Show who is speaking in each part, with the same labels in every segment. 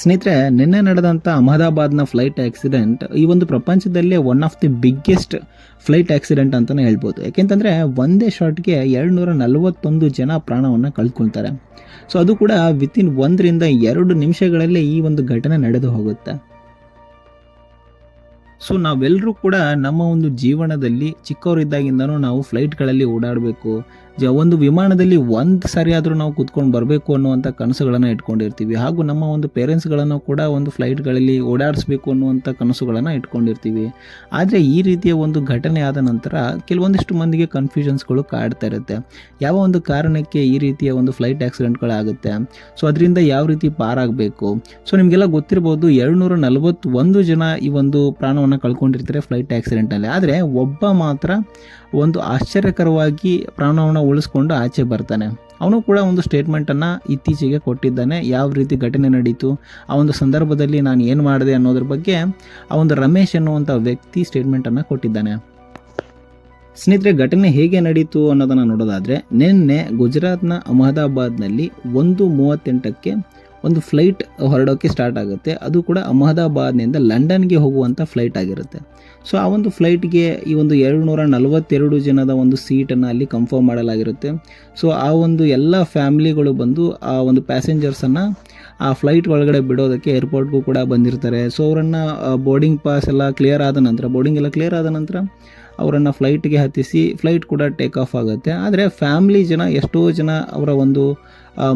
Speaker 1: ಸ್ನೇಹಿತರೆ, ನಿನ್ನೆ ನಡೆದಂಥ ಅಹಮದಾಬಾದ್ನ ಫ್ಲೈಟ್ ಆಕ್ಸಿಡೆಂಟ್ ಈ ಒಂದು ಪ್ರಪಂಚದಲ್ಲೇ one of the biggest flight accident ಅಂತಲೇ ಹೇಳ್ಬೋದು. ಯಾಕೆಂತಂದರೆ, ಒಂದೇ ಶಾಟ್ಗೆ ಎರಡುನೂರ ನಲವತ್ತೊಂದು ಜನ ಪ್ರಾಣವನ್ನು ಕಳ್ಕೊಳ್ತಾರೆ. ಸೊ ಅದು ಕೂಡ ವಿತಿನ್ ಒಂದರಿಂದ ಎರಡು ನಿಮಿಷಗಳಲ್ಲೇ ಈ ಒಂದು ಘಟನೆ ನಡೆದು ಹೋಗುತ್ತೆ. ಸೊ ನಾವೆಲ್ಲರೂ ಕೂಡ ನಮ್ಮ ಒಂದು ಜೀವನದಲ್ಲಿ ಚಿಕ್ಕವರಿದ್ದಾಗಿಂದನೂ ನಾವು ಫ್ಲೈಟ್ಗಳಲ್ಲಿ ಓಡಾಡಬೇಕು. ಒಂದು ವಿಮಾನದಲ್ಲಿ ಒಂದು ಸಾರಿ ಆದರೂ ನಾವು ಕೂತ್ಕೊಂಡು ಬರಬೇಕು ಅನ್ನುವಂಥ ಕನಸುಗಳನ್ನು ಇಟ್ಕೊಂಡಿರ್ತೀವಿ. ಹಾಗೂ ನಮ್ಮ ಒಂದು ಪೇರೆಂಟ್ಸ್ಗಳನ್ನು ಕೂಡ ಒಂದು ಫ್ಲೈಟ್ಗಳಲ್ಲಿ ಓಡಾಡಿಸ್ಬೇಕು ಅನ್ನುವಂಥ ಕನಸುಗಳನ್ನು ಇಟ್ಕೊಂಡಿರ್ತೀವಿ. ಆದರೆ ಈ ರೀತಿಯ ಒಂದು ಘಟನೆ ಆದ ನಂತರ ಕೆಲವೊಂದಿಷ್ಟು ಮಂದಿಗೆ ಕನ್ಫ್ಯೂಷನ್ಸ್ಗಳು ಕಾಡ್ತಾ ಇರುತ್ತೆ. ಯಾವ ಒಂದು ಕಾರಣಕ್ಕೆ ಈ ರೀತಿಯ ಒಂದು ಫ್ಲೈಟ್ ಆಕ್ಸಿಡೆಂಟ್ಗಳಾಗುತ್ತೆ ಸೊ, ಅದರಿಂದ ಯಾವ ರೀತಿ ಪಾರಾಗಬೇಕು? ಸೊ, ನಿಮಗೆಲ್ಲ ಗೊತ್ತಿರ್ಬೋದು ಎರಡುನೂರ ನಲವತ್ತೊಂದು ಜನ ಈ ಒಂದು ಪ್ರಾಣವನ್ನು ಕಳ್ಕೊಂಡಿರ್ತಾರೆ ಫ್ಲೈಟ್ ಆಕ್ಸಿಡೆಂಟಲ್ಲಿ ಆದರೆ ಒಬ್ಬ ಮಾತ್ರ ಒಂದು ಆಶ್ಚರ್ಯಕರವಾಗಿ ಪ್ರಾಣವನ್ನು ಉಳಿಸ್ಕೊಂಡು ಆಚೆ ಬರ್ತಾನೆ. ಅವನು ಕೂಡ ಒಂದು ಸ್ಟೇಟ್ಮೆಂಟನ್ನು ಇತ್ತೀಚೆಗೆ ಕೊಟ್ಟಿದ್ದಾನೆ. ಯಾವ ರೀತಿ ಘಟನೆ ನಡೀತು, ಆ ಒಂದು ಸಂದರ್ಭದಲ್ಲಿ ನಾನು ಏನು ಮಾಡಿದೆ ಅನ್ನೋದ್ರ ಬಗ್ಗೆ ಆ ಒಂದು ರಮೇಶ್ ಅನ್ನುವಂಥ ವ್ಯಕ್ತಿ ಸ್ಟೇಟ್ಮೆಂಟನ್ನು ಕೊಟ್ಟಿದ್ದಾನೆ. ಸ್ನೇಹಿತರೆ, ಘಟನೆ ಹೇಗೆ ನಡೀತು ಅನ್ನೋದನ್ನು ನೋಡೋದಾದರೆ, ನಿನ್ನೆ ಗುಜರಾತ್ನ ಅಹಮದಾಬಾದ್ನಲ್ಲಿ ಒಂದು ಮೂವತ್ತೆಂಟಕ್ಕೆ ಒಂದು ಫ್ಲೈಟ್ ಹೊರಡೋಕ್ಕೆ ಸ್ಟಾರ್ಟ್ ಆಗುತ್ತೆ. ಅದು ಕೂಡ ಅಹಮದಾಬಾದ್ನಿಂದ ಲಂಡನ್ಗೆ ಹೋಗುವಂಥ ಫ್ಲೈಟ್ ಆಗಿರುತ್ತೆ. ಸೊ, ಆ ಒಂದು ಫ್ಲೈಟ್ಗೆ ಈ ಒಂದು ಎರಡು ನೂರ ನಲವತ್ತೆರಡು ಜನದ ಒಂದು ಸೀಟನ್ನು ಅಲ್ಲಿ ಕನ್ಫರ್ಮ್ ಮಾಡಲಾಗಿರುತ್ತೆ. ಸೊ, ಆ ಒಂದು ಎಲ್ಲ ಫ್ಯಾಮಿಲಿಗಳು ಬಂದು ಆ ಒಂದು ಪ್ಯಾಸೆಂಜರ್ಸನ್ನು ಆ ಫ್ಲೈಟ್ ಒಳಗಡೆ ಬಿಡೋದಕ್ಕೆ ಏರ್ಪೋರ್ಟ್ಗೂ ಕೂಡ ಬಂದಿರ್ತಾರೆ. ಸೊ, ಅವರನ್ನು ಬೋರ್ಡಿಂಗ್ ಪಾಸ್ ಎಲ್ಲ ಕ್ಲಿಯರ್ ಆದ ನಂತರ, ಬೋರ್ಡಿಂಗ್ ಎಲ್ಲ ಕ್ಲಿಯರ್ ಆದ ನಂತರ ಅವರನ್ನು ಫ್ಲೈಟ್ಗೆ ಹತ್ತಿಸಿ ಫ್ಲೈಟ್ ಕೂಡ ಟೇಕ್ ಆಫ್ ಆಗುತ್ತೆ. ಆದರೆ ಫ್ಯಾಮ್ಲಿ ಜನ ಎಷ್ಟೋ ಜನ ಅವರ ಒಂದು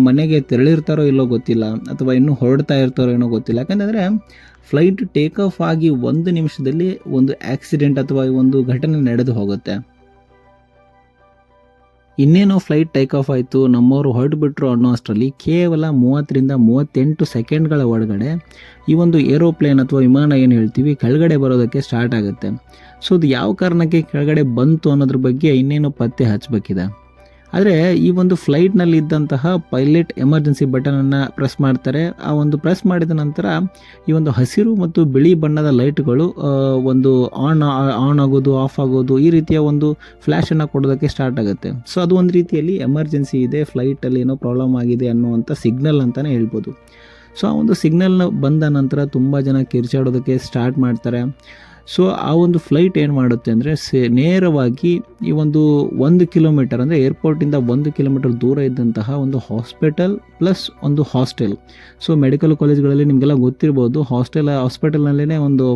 Speaker 1: ಮನೆಗೆ ತೆರಳಿರ್ತಾರೋ ಇಲ್ಲೋ ಗೊತ್ತಿಲ್ಲ, ಅಥವಾ ಇನ್ನೂ ಹೊರಡ್ತಾ ಇರ್ತಾರೋ ಏನೋ ಗೊತ್ತಿಲ್ಲ. ಯಾಕಂತಂದರೆ ಫ್ಲೈಟ್ ಟೇಕ್ ಆಫ್ ಆಗಿ ಒಂದು ನಿಮಿಷದಲ್ಲಿ ಒಂದು ಆಕ್ಸಿಡೆಂಟ್ ಅಥವಾ ಒಂದು ಘಟನೆ ನಡೆದು ಹೋಗುತ್ತೆ. ಇನ್ನೇನೋ ಫ್ಲೈಟ್ ಟೇಕ್ ಆಫ್ ಆಯಿತು, ನಮ್ಮವರು ಹೊರಟುಬಿಟ್ರು ಅನ್ನೋ ಅಷ್ಟರಲ್ಲಿ ಕೇವಲ ಮೂವತ್ತರಿಂದ ಮೂವತ್ತೆಂಟು ಸೆಕೆಂಡ್ಗಳ ಒಳಗಡೆ ಈ ಒಂದು ಏರೋಪ್ಲೇನ್ ಅಥವಾ ವಿಮಾನ ಏನು ಹೇಳ್ತೀವಿ, ಕೆಳಗಡೆ ಬರೋದಕ್ಕೆ ಸ್ಟಾರ್ಟ್ ಆಗುತ್ತೆ. ಸೊ ಅದು ಯಾವ ಕಾರಣಕ್ಕೆ ಕೆಳಗಡೆ ಬಂತು ಅನ್ನೋದ್ರ ಬಗ್ಗೆ ಇನ್ನೇನು ಪತ್ತೆ ಹಚ್ಚಬೇಕಿದೆ ಆದರೆ ಈ ಒಂದು ಫ್ಲೈಟ್ನಲ್ಲಿ ಇದ್ದಂತಹ ಪೈಲಟ್ ಎಮರ್ಜೆನ್ಸಿ ಬಟನನ್ನು ಪ್ರೆಸ್ ಮಾಡ್ತಾರೆ. ಆ ಒಂದು ಪ್ರೆಸ್ ಮಾಡಿದ ನಂತರ ಈ ಒಂದು ಹಸಿರು ಮತ್ತು ಬಿಳಿ ಬಣ್ಣದ ಲೈಟ್ಗಳು ಒಂದು ಆನ್ ಆನ್ ಆಗೋದು ಆಫ್ ಆಗೋದು ಈ ರೀತಿಯ ಒಂದು ಫ್ಲ್ಯಾಶನ್ನು ಕೊಡೋದಕ್ಕೆ ಸ್ಟಾರ್ಟ್ ಆಗುತ್ತೆ. ಸೊ ಅದು ಒಂದು ರೀತಿಯಲ್ಲಿ ಎಮರ್ಜೆನ್ಸಿ ಇದೆ ಫ್ಲೈಟಲ್ಲಿ ಏನೋ ಪ್ರಾಬ್ಲಮ್ ಆಗಿದೆ ಅನ್ನುವಂಥ ಸಿಗ್ನಲ್ ಅಂತಲೇ ಹೇಳ್ಬೋದು. ಸೊ ಆ ಒಂದು ಸಿಗ್ನಲ್ನ ಬಂದ ನಂತರ ತುಂಬ ಜನ ಕಿರ್ಚಾಡೋದಕ್ಕೆ ಸ್ಟಾರ್ಟ್ ಮಾಡ್ತಾರೆ. ಸೊ ಆ ಒಂದು ಫ್ಲೈಟ್ ಏನು ಮಾಡುತ್ತೆ ಅಂದರೆ, ಸೇ, ನೇರವಾಗಿ ಈ ಒಂದು ಒಂದು ಕಿಲೋಮೀಟರ್ ಅಂದರೆ ಏರ್ಪೋರ್ಟಿಂದ ಒಂದು ಕಿಲೋಮೀಟರ್ ದೂರ ಇದ್ದಂತಹ ಒಂದು ಹಾಸ್ಪಿಟಲ್ ಪ್ಲಸ್ ಒಂದು ಹಾಸ್ಟೆಲ್ ಸೊ ಮೆಡಿಕಲ್ ಕಾಲೇಜ್ಗಳಲ್ಲಿ ನಿಮಗೆಲ್ಲ ಗೊತ್ತಿರ್ಬೋದು ಹಾಸ್ಟೆಲ್ ಹಾಸ್ಪಿಟಲ್ನಲ್ಲೇ ಒಂದು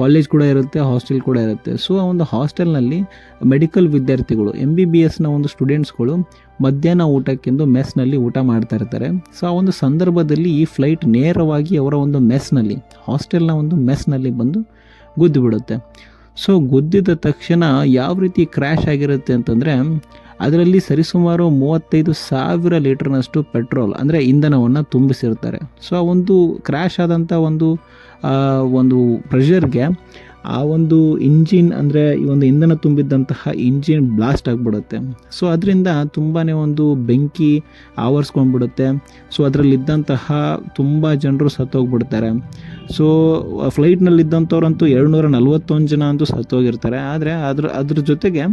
Speaker 1: ಕಾಲೇಜ್ ಕೂಡ ಇರುತ್ತೆ ಹಾಸ್ಟೆಲ್ ಕೂಡ ಇರುತ್ತೆ. ಸೊ ಆ ಒಂದು ಹಾಸ್ಟೆಲ್ನಲ್ಲಿ ಮೆಡಿಕಲ್ ವಿದ್ಯಾರ್ಥಿಗಳು ಎಂ ಬಿ ಬಿ ಎಸ್ನ ಒಂದು ಸ್ಟೂಡೆಂಟ್ಸ್ಗಳು ಮಧ್ಯಾಹ್ನ ಊಟಕ್ಕೆಂದು ಮೆಸ್ನಲ್ಲಿ ಊಟ ಮಾಡ್ತಾ ಇರ್ತಾರೆ. ಸೊ ಆ ಒಂದು ಸಂದರ್ಭದಲ್ಲಿ ಈ ಫ್ಲೈಟ್ ನೇರವಾಗಿ ಅವರ ಒಂದು ಮೆಸ್ನಲ್ಲಿ ಹಾಸ್ಟೆಲ್ನ ಒಂದು ಮೆಸ್ನಲ್ಲಿ ಬಂದು ಗುದ್ದು ಬಿಡುತ್ತೆ. ಸೊ ಗುದ್ದಿದ ತಕ್ಷಣ ಯಾವ ರೀತಿ ಕ್ರ್ಯಾಶ್ ಆಗಿರುತ್ತೆ ಅಂತಂದರೆ, ಅದರಲ್ಲಿ ಸರಿಸುಮಾರು ಮೂವತ್ತೈದು ಸಾವಿರ ಲೀಟರ್ನಷ್ಟು ಪೆಟ್ರೋಲ್ ಅಂದರೆ ಇಂಧನವನ್ನು ತುಂಬಿಸಿರ್ತಾರೆ. ಸೊ ಒಂದು ಕ್ರ್ಯಾಶ್ ಆದಂಥ ಒಂದು ಒಂದು ಪ್ರೆಷರ್ಗೆ ಆ ಒಂದು ಇಂಜಿನ್ ಅಂದರೆ ಈ ಒಂದು ಇಂಧನ ತುಂಬಿದ್ದಂತಹ ಇಂಜಿನ್ ಬ್ಲಾಸ್ಟ್ ಆಗಿಬಿಡುತ್ತೆ. ಸೊ ಅದರಿಂದ ತುಂಬಾ ಒಂದು ಬೆಂಕಿ ಆವರಿಸ್ಕೊಂಡ್ಬಿಡುತ್ತೆ. ಸೊ ಅದರಲ್ಲಿದ್ದಂತಹ ತುಂಬ ಜನರು ಸತ್ತೋಗ್ಬಿಡ್ತಾರೆ. ಸೊ ಫ್ಲೈಟ್ನಲ್ಲಿದ್ದಂಥವ್ರಂತೂ ಎರಡುನೂರ ನಲ್ವತ್ತೊಂದು ಜನ ಅಂತೂ ಸತ್ತೋಗಿರ್ತಾರೆ. ಆದರೆ ಅದ್ರ ಅದ್ರ ಜೊತೆಗೆ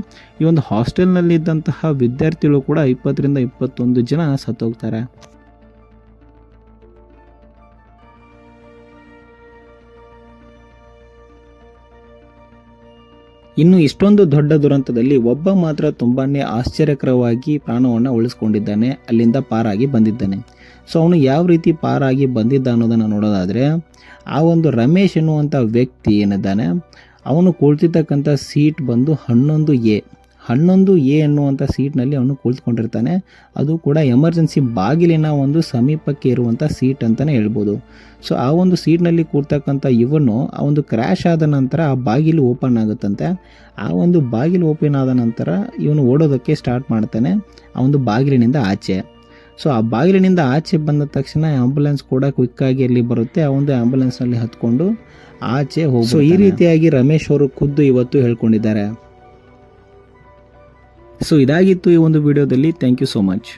Speaker 1: ಈ ಒಂದು ಹಾಸ್ಟೆಲ್ನಲ್ಲಿದ್ದಂತಹ ವಿದ್ಯಾರ್ಥಿಗಳು ಕೂಡ ಇಪ್ಪತ್ತರಿಂದ ಇಪ್ಪತ್ತೊಂದು ಜನ ಸತ್ತೋಗ್ತಾರೆ. ಇನ್ನು ಇಷ್ಟೊಂದು ದೊಡ್ಡ ದುರಂತದಲ್ಲಿ ಒಬ್ಬ ಮಾತ್ರ ತುಂಬಾ ಆಶ್ಚರ್ಯಕರವಾಗಿ ಪ್ರಾಣವನ್ನು ಉಳಿಸ್ಕೊಂಡಿದ್ದಾನೆ, ಅಲ್ಲಿಂದ ಪಾರಾಗಿ ಬಂದಿದ್ದಾನೆ. ಸೊ, ಅವನು ಯಾವ ರೀತಿ ಪಾರಾಗಿ ಬಂದಿದ್ದ ಅನ್ನೋದನ್ನು ನೋಡೋದಾದರೆ, ಆ ಒಂದು ರಮೇಶ್ ಎನ್ನುವಂಥ ವ್ಯಕ್ತಿ ಏನಿದ್ದಾನೆ, ಅವನು ಕುಳಿತಿರ್ತಕ್ಕಂಥ ಸೀಟ್ ಬಂದು ಹನ್ನೊಂದು ಎ. ಹನ್ನೊಂದು ಎ ಎನ್ನುವಂಥ ಸೀಟ್ನಲ್ಲಿ ಅವನು ಕುಳಿತುಕೊಂಡಿರ್ತಾನೆ. ಅದು ಕೂಡ ಎಮರ್ಜೆನ್ಸಿ ಬಾಗಿಲಿನ ಒಂದು ಸಮೀಪಕ್ಕೆ ಇರುವಂಥ ಸೀಟ್ ಅಂತಲೇ ಹೇಳ್ಬೋದು. ಸೊ ಆ ಒಂದು ಸೀಟ್ನಲ್ಲಿ ಕೂರ್ತಕ್ಕಂಥ ಇವನು ಆ ಒಂದು ಕ್ರ್ಯಾಶ್ ಆದ ನಂತರ ಆ ಬಾಗಿಲು ಓಪನ್ ಆಗುತ್ತಂತೆ. ಆ ಒಂದು ಬಾಗಿಲು ಓಪನ್ ಆದ ನಂತರ ಇವನು ಓಡೋದಕ್ಕೆ ಸ್ಟಾರ್ಟ್ ಮಾಡ್ತಾನೆ ಆ ಒಂದು ಬಾಗಿಲಿನಿಂದ ಆಚೆ. ಸೊ ಆ ಬಾಗಿಲಿನಿಂದ ಆಚೆ ಬಂದ ತಕ್ಷಣ ಆಂಬುಲೆನ್ಸ್ ಕೂಡ ಕ್ವಿಕ್ಕಾಗಿ ಅಲ್ಲಿ ಬರುತ್ತೆ. ಆ ಒಂದು ಆಂಬುಲೆನ್ಸ್ನಲ್ಲಿ ಹತ್ಕೊಂಡು ಆಚೆ ಹೋಗಿ ಸೊ ಈ ರೀತಿಯಾಗಿ ರಮೇಶ್ ಅವರು ಖುದ್ದು ಇವತ್ತು ಹೇಳ್ಕೊಂಡಿದ್ದಾರೆ. ಸೊ ಇದಾಗಿತ್ತು ಈ ಒಂದು ವಿಡಿಯೋದಲ್ಲಿ ಥ್ಯಾಂಕ್ ಯು ಸೋ ಮಚ್